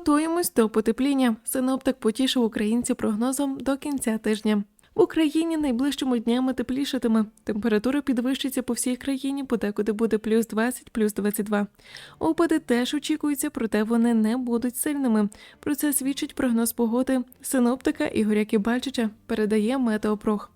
Готуємось до потепління. Синоптик потішив українців прогнозом до кінця тижня. В Україні найближчими днями теплішатиме. Температура підвищиться по всій країні, подекуди буде плюс 20, плюс 22. Опади теж очікуються, проте вони не будуть сильними. Про це свідчить прогноз погоди синоптика Ігоря Кібальчича, передає Метеопрох.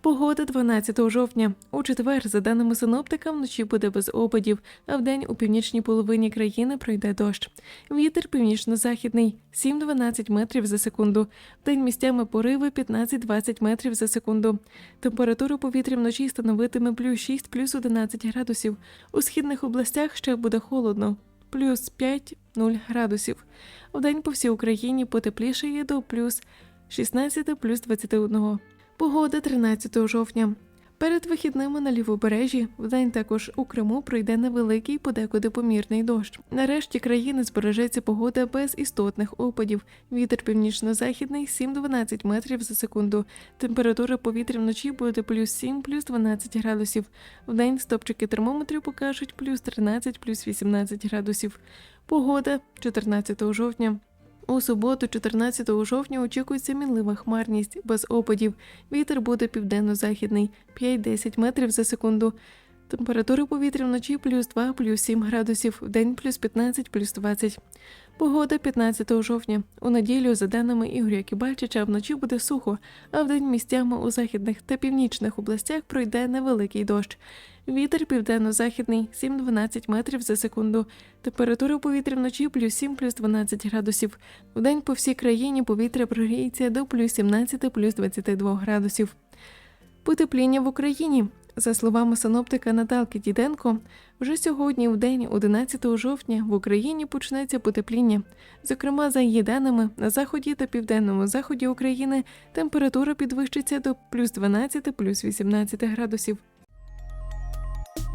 Погода 12 жовтня. У четвер, за даними синоптика, вночі буде без опадів, а вдень у північній половині країни пройде дощ. Вітер північно-західний 7-12 метрів за секунду. День місцями пориви 15-20 метрів за секунду. Температура повітря вночі становитиме плюс 6, плюс 11 градусів. У східних областях ще буде холодно. Плюс 5-0 градусів. Вдень по всій Україні потеплішає до плюс 16, плюс 21. Погода 13 жовтня. Перед вихідними на лівобережжі вдень також у Криму пройде невеликий подекуди помірний дощ. Нарешті країни збережеться погода без істотних опадів. Вітер північно-західний 7-12 метрів за секунду. Температура повітря вночі буде плюс 7, плюс 12 градусів. Вдень стопчики термометрів покажуть плюс 13, плюс 18 градусів. Погода 14 жовтня. У суботу, 14 жовтня, очікується мінлива хмарність без опадів. Вітер буде південно-західний 5-10 метрів за секунду. Температура повітря вночі плюс 2, плюс 7 градусів, вдень плюс 15, плюс 20. Погода 15 жовтня. У неділю, за даними Ігоря Кібальчича, вночі буде сухо, а вдень місцями у західних та північних областях пройде невеликий дощ. Вітер південно-західний 7-12 метрів за секунду. Температура повітря вночі плюс 7, плюс 12 градусів. Вдень по всій країні повітря прогріється до плюс 17, плюс 22 градусів. Потепління в Україні. За словами синоптика Наталки Діденко, вже сьогодні, в день 11 жовтня, в Україні почнеться потепління. Зокрема, за її даними, на заході та південному заході України температура підвищиться до плюс 12, плюс 18 градусів.